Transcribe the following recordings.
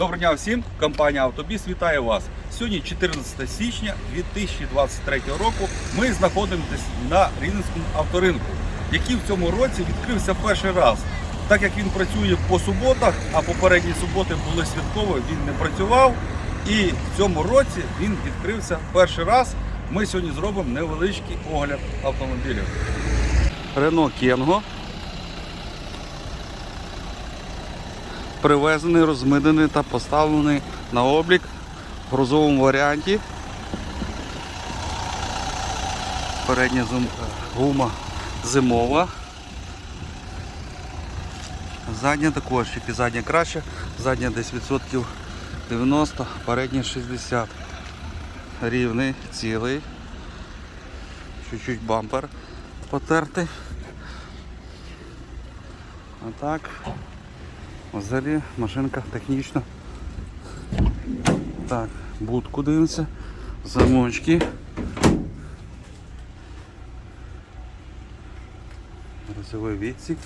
Доброго дня всім! Компанія Автобіс вітає вас. Сьогодні 14 січня 2023 року. Ми знаходимося на Рівненському авторинку, який в цьому році відкрився перший раз. Так як він працює по суботах, а попередні суботи були святкові, він не працював. І в цьому році він відкрився перший раз. Ми сьогодні зробимо невеличкий огляд автомобілів. Рено Кенго. Привезений, розмитнений та поставлений на облік в грузовому варіанті. Передня зим- гума зимова. Задня також, тільки задня краще, задня десь відсотків 90, передня 60. Рівний, цілий. Чуть-чуть бампер потертий. А так. Взагалі машинка технічна. Так, будку дивимося. Замочки. Розовий відсік.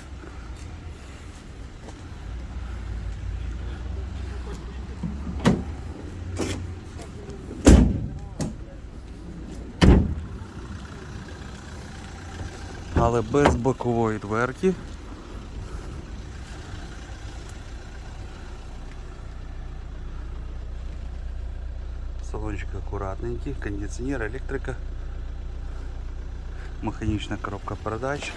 Але без бокової дверки. Аккуратненький, кондиционер, электрика, механічна коробка передач.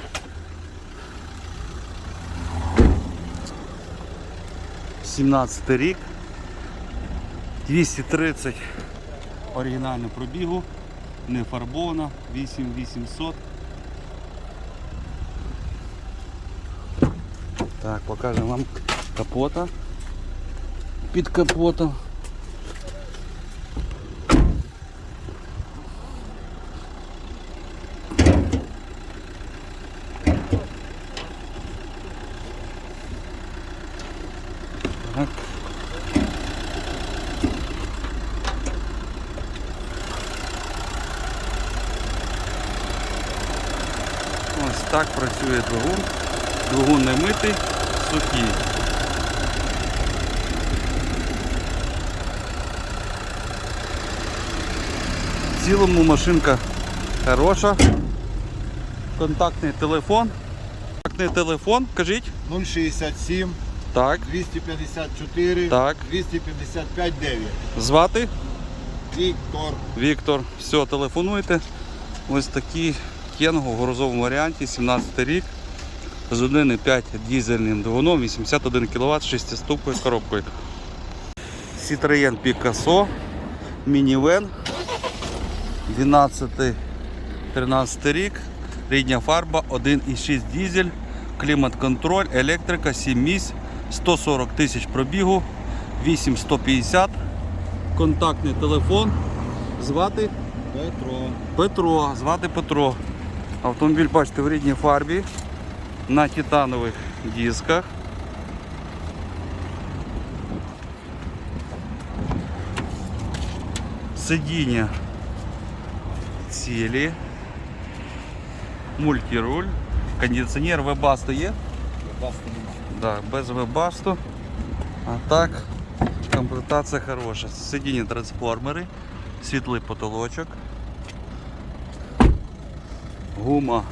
Сімнадцятий рік, 230 оригінального пробігу, не фарбована, 8800. Так, покажемо вам капота. Під капотом. Так. Ось так працює двигун. Двигун не митий, сухий. В цілому машинка хороша. Контактний телефон. Контактний телефон, кажіть. 067 Так, 254 Так. 255 9. звати. Віктор. Віктор, все, телефонуйте. Ось такий Кенго в грузовому варіанті, 17 рік. З 1,5 дізельним двигуном, 81 кВт, 6-ступкою коробкою. Citroën Picasso, мінівен, 12-13 рік, рідня фарба, 1,6 дізель, клімат-контроль, електрика, 7 місць, 140 тисяч пробігу, 8150, контактний телефон. Звати Петро. Петро, звати Петро. Автомобіль, бачите, в рідній фарбі на титанових дисках. Сидіння цілі. Мультируль. Кондиціонер вебасту є? Да, без вебасту. А так, комплектація хороша. Сидіння трансформери, світлий потолочок. Гума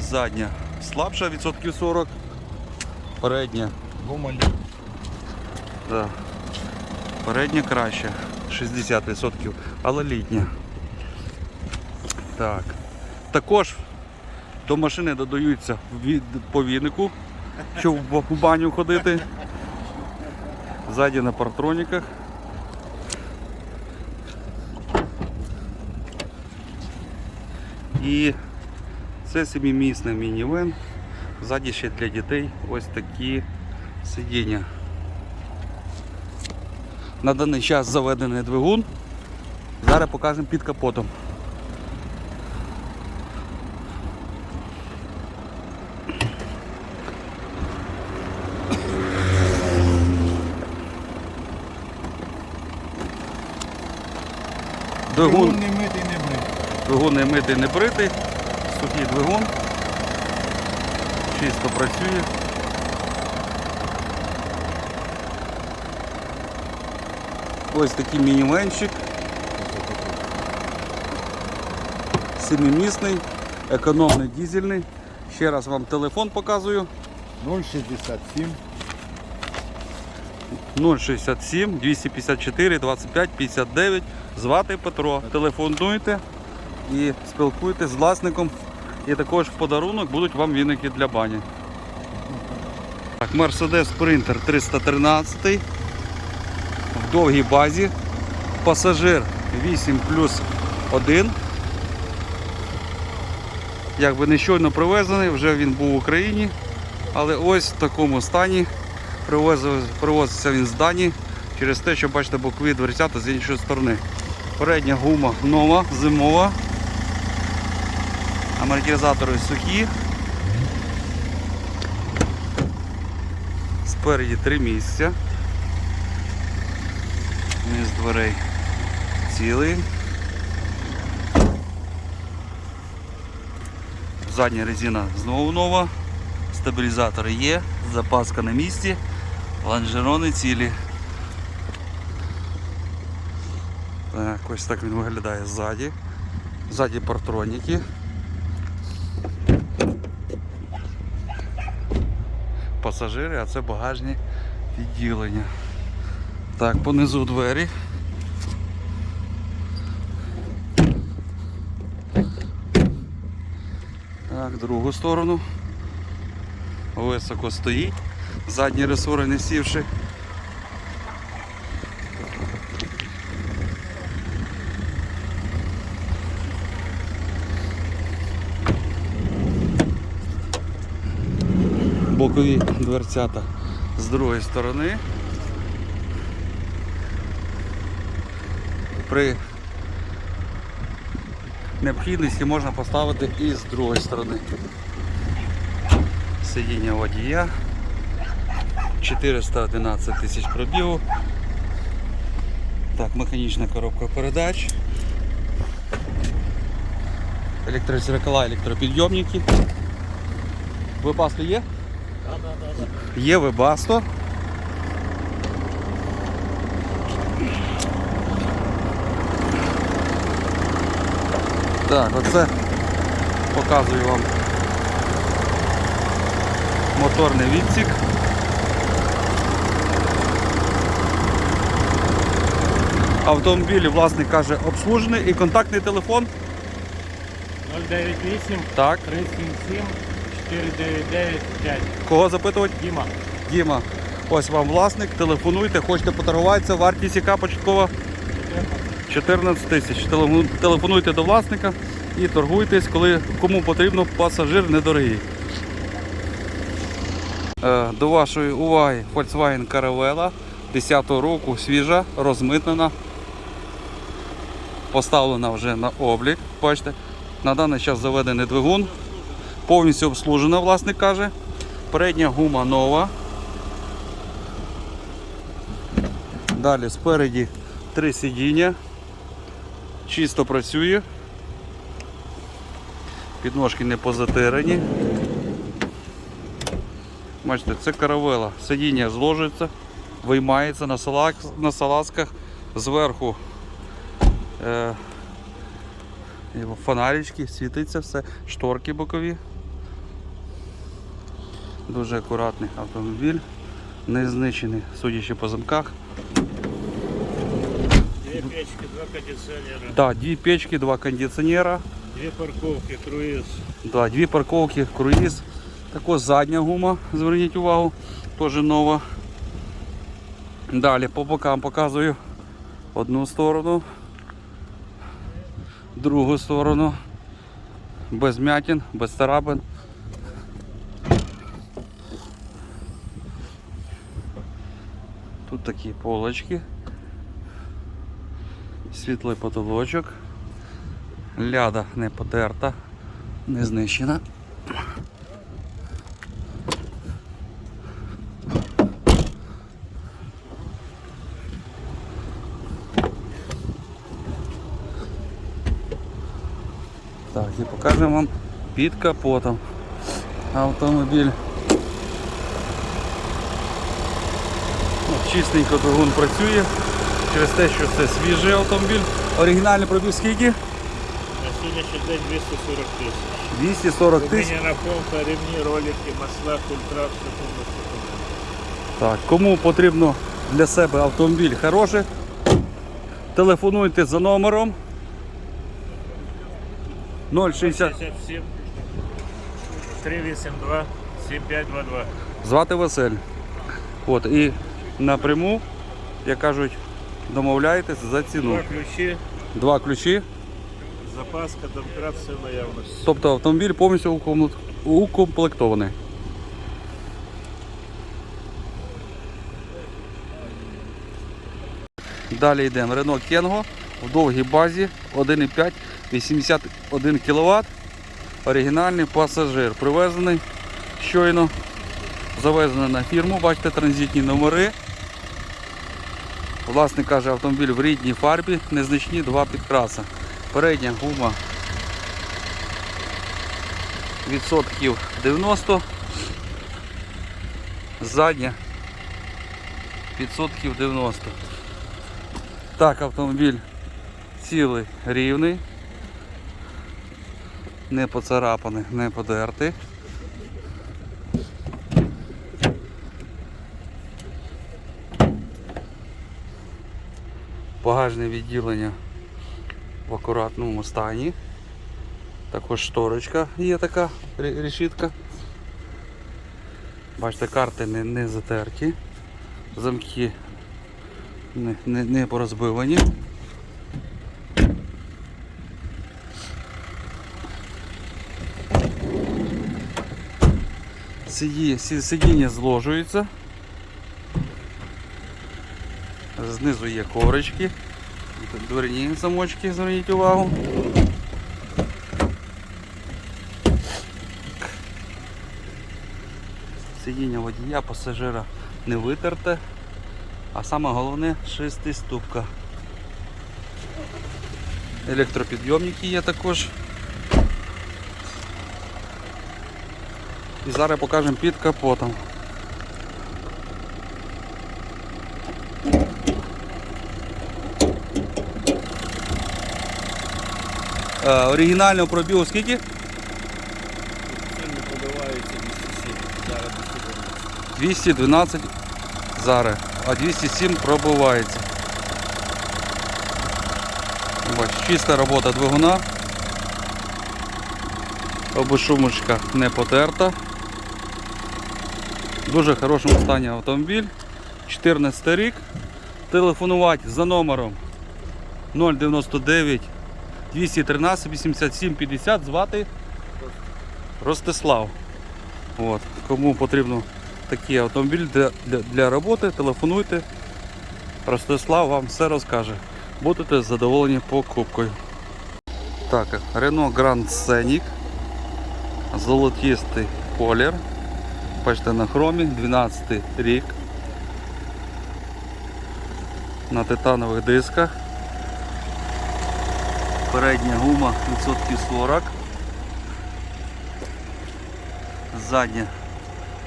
задня слабша, відсотків 40. Передня, Гумаль. да. Передня краще, 60%, але літня. Так. Також до машини додаються від повіднику, щоб в баню ходити. Ззаді на партроніках. І це семимісний мінівен. Ззаді ще для дітей ось такі сидіння. На даний час заведений двигун. Зараз покажемо під капотом. Двигун, Двигун не митий, не бритий. сухий двигун. Чисто працює. ось такий мінівенчик. Семимісний, економний дізельний. Ще раз вам телефон показую. 067 067 254 25 59. Звати Петро. Телефонуйте і спілкуйтесь з власником. І також в подарунок будуть вам віники для бані. Так, Mercedes Sprinter 313 в довгій базі. Пасажир 8 плюс 1. Якби не щойно привезений, вже він був в Україні. Але ось в такому стані привозив- привозився він з Данії через те, що бачите бокові дверцята з іншої сторони. Передня гума нова, зимова. Амортизатори сухі. Спереді три місця. Низ дверей цілий. Задня резина знову нова. Стабілізатори є, запаска на місці, лонжерони цілі. Так, ось так він виглядає ззаді. Ззаді партроніки. Пасажири, а це багажні відділення. Так, понизу двері. Так, другу сторону. Високо стоїть. Задні ресори не сівши. Бокові дверцята з другої сторони. При необхідності можна поставити і з другої сторони. Сидіння водія. 411 тисяч пробігу. Так, механічна коробка передач. Електрозеркала, електропідйомники. Вебасто є? Є вебасто. Так, оце показую вам моторний відсік. Автомобіль власник каже обслужений і контактний телефон. 098 Так, 377 499 5. кого запитувати? Діма. Діма. Ось вам власник, телефонуйте, хочете поторгуватися, вартість яка початкова 14 тисяч. Телефонуйте до власника і торгуйтесь, коли кому потрібно, пасажир недорогий. Е, До вашої уваги Volkswagen Caravella 10 року свіжа, розмитнена, поставлена вже на облік. Бачите, на даний час заведений двигун, повністю обслужена, власник каже. Передня гума нова. Далі спереді три сидіння. Чисто працює. Підножки не позатирані. Бачите, це каравела. Сидіння зложиться, виймається на, салак, на салазках. Зверху е, фонарички, світиться все, шторки бокові. Дуже акуратний автомобіль, не знищений, судячи по замках. Две печки, два кондиционера, Да, дві печки, два кондиціонера, две парковки, круиз. да, дві парковки, круїз. Також задня гума, зверніть увагу, теж нова. Далі по бокам показую одну сторону, другу сторону. Без м'ятін, без царапин. Такі полочки. Світлий потолочок. Ляда не потерта, не знищена. Так, і покажемо вам під капотом автомобіль. Чистенько двигун працює, через те, що це свіжий автомобіль. Оригінальний пробіг скільки? На сьогоднішній день 240 тисяч. 240 тисяч. Міні на помпа, рівні, ролики, масла, фільтра, все повністю. Так, кому потрібно для себе автомобіль хороший, телефонуйте за номером 060. 382 7522. Звати Василь. От, і напряму, як кажуть, домовляєтесь за ціну. Два ключі, Два ключі, запаска, домкрат, все в наявності. тобто автомобіль повністю укомплект- укомплектований. Далі йдемо. Renault Kengo в довгій базі 1,5 81 кВт. Оригінальний пасажир. Привезений щойно. Завезений на фірму. Бачите транзитні номери. Власник каже, автомобіль в рідній фарбі, незначні два підкраси. Передня гума відсотків 90. Задня відсотків 90. Так, автомобіль цілий рівний. Не поцарапаний, не подертий. Багажне відділення в акуратному стані. Також шторочка є така решітка. Бачите, карти не, не затерті, замки не, не, не порозбивані. Сиді, сидіння зложується. Знизу є коврички, дверні замочки, зверніть увагу. Сидіння водія, пасажира не витерте, а саме головне шестиступка. Електропідйомники є також. І зараз покажемо під капотом. Оригінального пробігу скільки? Сильно подавається 207, зараз 212. 212 зараз, а 207 пробивається. Бач, чиста робота двигуна. Обушумочка не потерта. В дуже хорошому стані автомобіль. 14 рік. Телефонувати за номером 099 213 87 50 звати Ростислав. От. Кому потрібно такий автомобіль для, для, для роботи, телефонуйте. Ростислав вам все розкаже. Будете задоволені покупкою. Так, Renault Grand Scenic. Золотистий колір. Бачите на хромі, 12 рік. На титанових дисках. Передня гума відсотків 40. Задня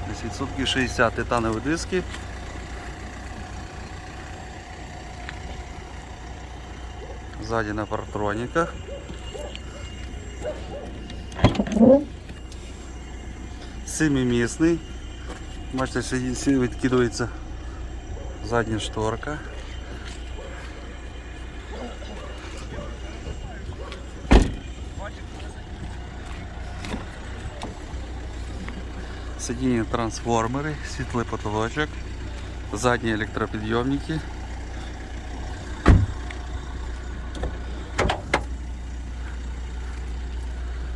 десь відсотків 60 титанові диски. Ззаді на партроніках. Семимісний. Бачите, відкидується задня шторка. Сидіння трансформери, світлий потолочок, задні електропідйомники.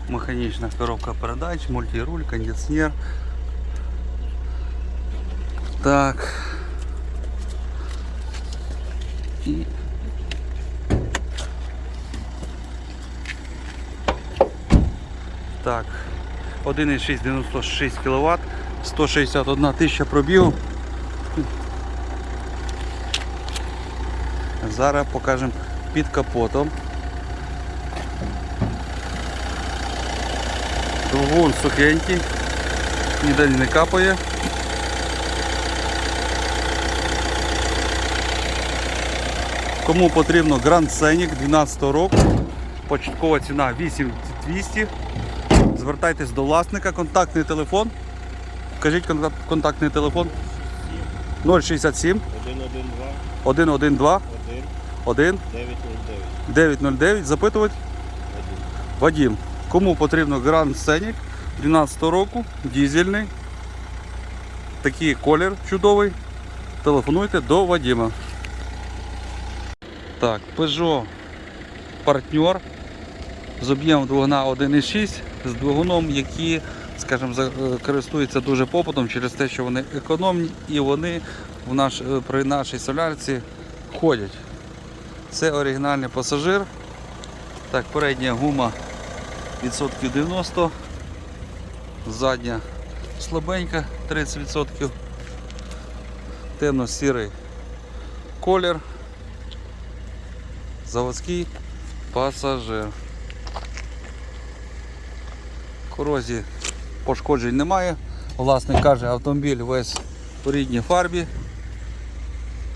Механічна коробка передач, мультируль, кондиціонер. Так. І Так. 1,696 кВт, 161 тисяча пробігу. Зараз покажемо під капотом. Двигун сухенький, ніде не капає. Кому потрібно Grand Scenic 12 року. Початкова ціна 8200. Звертайтесь до власника, контактний телефон. Кажіть контактний телефон 067 112 112 1 1 909 909. Запитувати Вадім. Кому потрібно Grand Scenic 12 року, дізельний. Такий колір чудовий. Телефонуйте до Вадіма. Так, Peugeot партнер з об'ємом двигуна 1,6 з двигуном, які, скажімо, е, користуються дуже попитом через те, що вони економні і вони в наш, е, при нашій солярці ходять. Це оригінальний пасажир. Так, передня гума відсотків 90, задня слабенька 30%, темно-сірий колір, заводський пасажир. Корозії пошкоджень немає. Власник каже, автомобіль весь у рідній фарбі.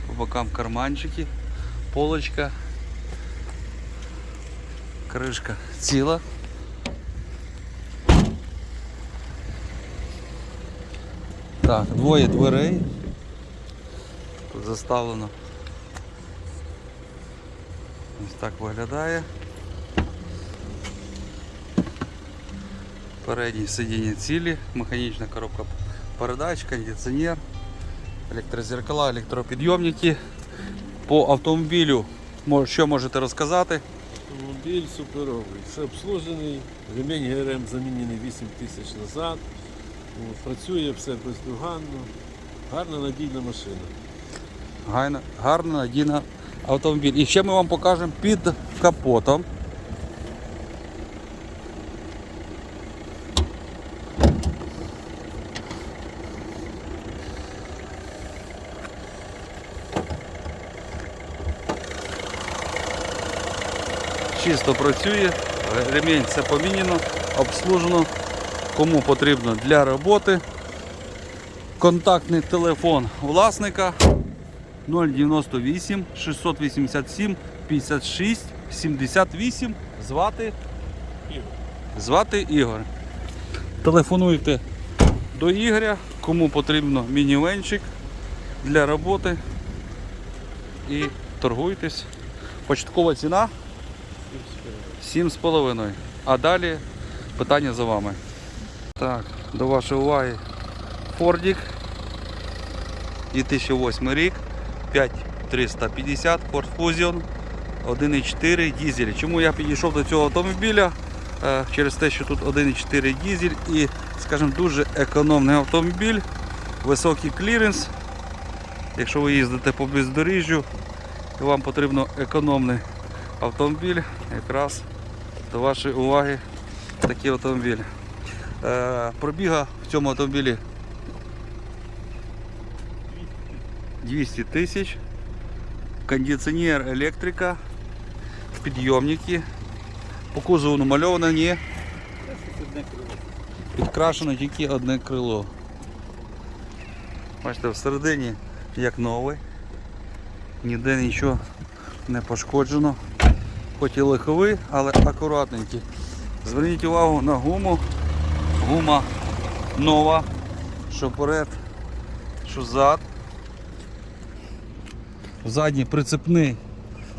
По бокам карманчики, полочка, кришка ціла. Так, двоє дверей. Тут заставлено. Ось так виглядає. Передні сидіння цілі, механічна коробка передач, кондиціонер, електрозеркала, електропідйомники. По автомобілю мо- що можете розказати? Автомобіль суперовий, все обслужений, ремінь ГРМ замінений 8 тисяч назад. Працює все бездоганно. Гарна надійна машина. Гайна, гарна, надійна автомобіль. І ще ми вам покажемо під капотом. Чисто працює, ремінь все поміняно, обслужено. Кому потрібно для роботи. Контактний телефон власника 098 687 56 78. Звати Ігор. Звати Ігор. Телефонуйте до Ігоря, кому потрібно мінівенчик для роботи. І торгуйтесь. Початкова ціна 7,5. А далі питання за вами. Так, до вашої уваги Фордік 2008 рік, 5350 Ford Fusion 1.4 дізель. Чому я підійшов до цього автомобіля? Е, Через те, що тут 1.4 дізель і, скажімо, дуже економний автомобіль, високий кліренс. Якщо ви їздите по бездоріжжю і вам потрібно економний автомобіль, якраз до вашої уваги такий автомобіль. Е, Пробіга в цьому автомобілі 200 тисяч. Кондиціонер електрика, підйомники. По кузову намальовано ні. Підкрашено тільки одне крило. Бачите, всередині як новий. Ніде нічого не пошкоджено. Хоч і лиховий, але акуратненький. Зверніть увагу на гуму. Гума нова, що перед, що зад. Задній прицепний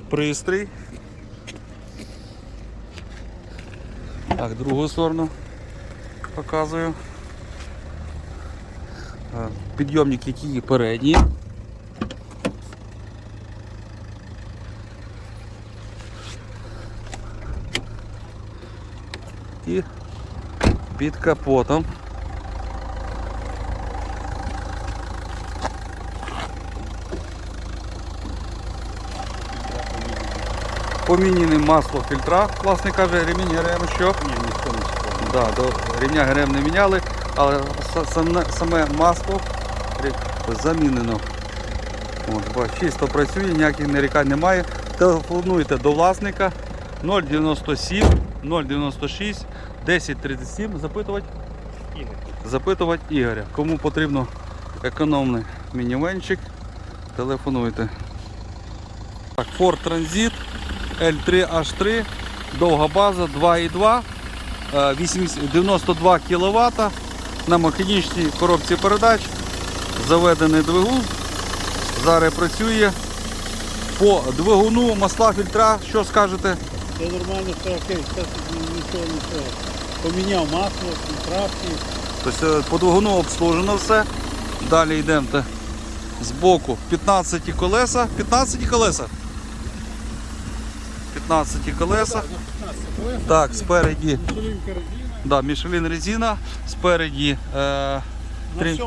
пристрій. Так, другу сторону показую. Е, Підйомник, який передній. І під капотом. Поміняне масло фільтра, власне каже, ремінь ГРМ що? Ні, ніхто не. Да, до ремня ГРМ не міняли, але саме, саме масло замінено. От, чисто працює, ніяких нарікань немає. Телефонуйте до власника 097 096 1037. Запитувати, Ігор. запитувати Ігоря. Кому потрібно економний мінівенчик, телефонуйте. Так, Ford Transit L3H3, довга база 2,2, е, 80 92 кВт на механічній коробці передач. Заведений двигун. Зараз працює. По двигуну масла фільтра, що скажете? Це нормально, все окей, все нічого. Поміняв масло, фільтравки. Тобто е, по двигуну обслужено все. Далі йдемо з боку 15 колеса. 15 колеса. 15 колеса. Так, спереді. Да, Мішелін резина. Спереді е, На Три.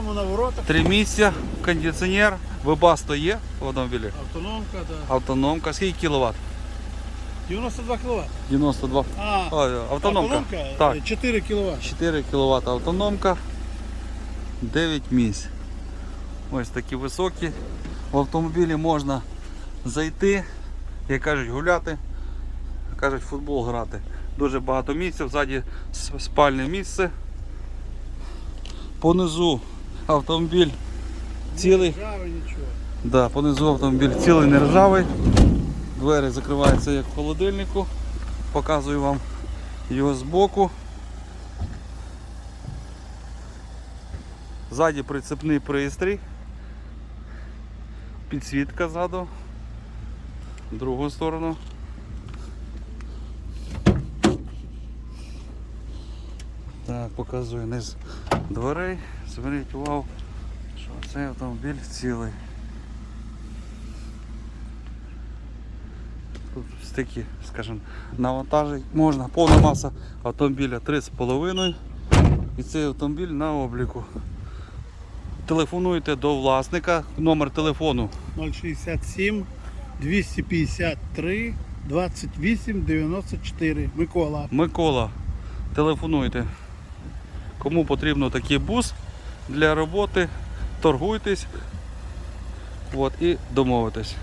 три місця, кондиціонер. Вебасто є в автомобілі. Автономка, да. Автономка. Скільки кіловат? 92 кВт. 92. А, Ой, автономка. Так. 4 кВт. 4 кВт автономка, 9 місць. Ось такі високі. В автомобілі можна зайти, як кажуть, гуляти, як кажуть, футбол грати. Дуже багато місця, ззаді спальне місце. Понизу автомобіль цілий. Ржаве, нічого. Да, понизу автомобіль цілий не ржавий. Двері закриваються як в холодильнику. Показую вам його збоку. Ззаді прицепний пристрій. Підсвітка ззаду. В другу сторону. Так, показую низ дверей. Зверніть увагу, що цей автомобіль цілий. Тут стільки, скажімо, навантажень можна. Повна маса автомобіля 3,5. І цей автомобіль на обліку. Телефонуйте до власника, номер телефону 067 253 28 94. Микола. Микола. Телефонуйте. Кому потрібно такий бус для роботи, торгуйтесь От, і домовитесь.